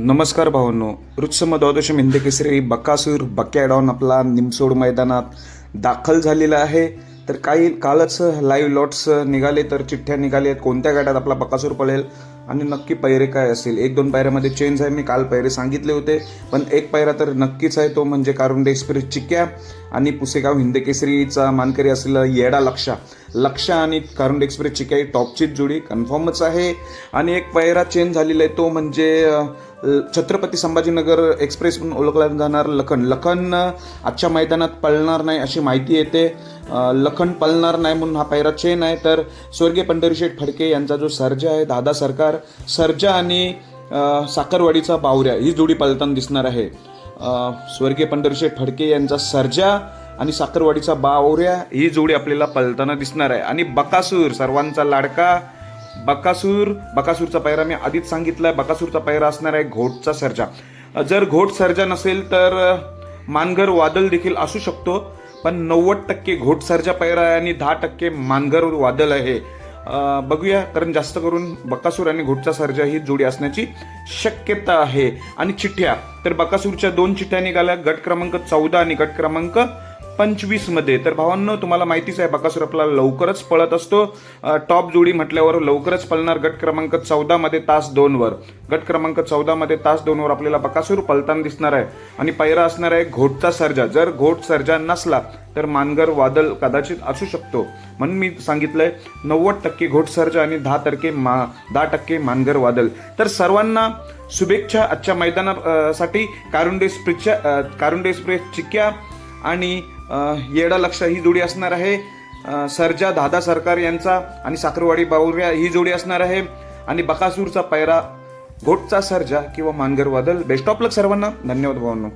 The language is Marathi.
नमस्कार भावांनो. रुत्सम द्वादश हिंदी बकासूर बक्याडॉन आपला निमसोड मैदानात दाखल झालेला आहे. तर काही कालच लाईव्ह लॉट्स निघाले तर चिठ्ठ्या निघाले आहेत कोणत्या गाड्यात आपला बकासूर पळेल? आणि नक्की पैरे काय असेल? एक दोन पायऱ्यामध्ये चेंज आहे. मी काल पैरे सांगितले होते पण एक पायरा तर नक्कीच आहे तो म्हणजे कारुंडे एक्सप्रेस चिक्या आणि पुसेगाव हिंदकेसरीचा मानकरी असलेला येडा लक्षा. लक्षा आणि कारुंडे एक्सप्रेस चिक्या ही टॉपचीच जोडी कन्फर्मच आहे. आणि एक पायरा चेंज झालेला आहे तो म्हणजे छत्रपती संभाजीनगर एक्सप्रेस म्हणून ओळखला जाणार लखन. लखन आजच्या मैदानात पळणार नाही अशी माहिती येते. लखन पळणार नाही म्हणून हा पायरा चेन आहे. तर स्वर्गीय पंढरीशेठ फडके यांचा जो सर्ज आहे दादा सरकार सर्जा आणि साखरवाडीचा बावऱ्या ही जोडी पालताना दिसणार आहे. स्वर्गीय पंढरीशेठ फडके यांचा सर्जा आणि साखरवाडीचा बावऱ्या ही जोडी आपल्याला पलताना दिसणार आहे. आणि बकासूर सर्वांचा लाडका बकासूर बकासूरचा पैरा मी आधीच सांगितलाय बकासूरचा पैरा असणार आहे घोटचा सर्जा. जर घोट सर्जा नसेल तर मानघर वादल वादळ देखील असू शकतो पण नव्वद टक्के घोट सर्जा पैरा आहे आणि दहा टक्के मानघर वादळ आहे. बघूया कारण जास्त करून बकासूर आणि घोटचा सर्जा ही जोडी असण्याची शक्यता आहे. आणि चिठ्ठ्या. तर बकासूरच्या दोन चिठ्ठ्या निघाल्या. गट क्रमांक चौदा आणि गट क्रमांक पंचवीसमध्ये तर भावांनो तुम्हाला माहितीच आहे बकासूर आपला लवकरच पळत असतो. टॉप जोडी म्हटल्यावर लवकरच पळणार गट क्रमांक चौदा मध्ये तास दोन वर गट क्रमांक चौदा मध्ये तास दोन वर आपल्याला बकासूर पळताना दिसणार आहे. आणि पैरा असणार आहे घोटचा सर्जा. जर घोट सर्जा नसला तर मानगर वादळ कदाचित असू शकतो. म्हणून मी सांगितलंय नव्वद टक्के घोट सर्जा आणि दहा टक्के मा दहा टक्के मानगर वादळ तर सर्वांना शुभेच्छा आजच्या मैदानासाठी. कारुंडे स्प्रिच्या कारुंडे स्प्रेस चिक्या आणि येडा लक्ष ही जोडी असणार आहे. सरजा दादा सरकार यांचा आणि साखरवाडी बावऱ्या ही जोडी असणार आहे. आणि बकासूरचा पैरा घोटचा सरजा किंवा मानगर बेस्ट ऑफ लक सर्वांना. धन्यवाद भावांनो.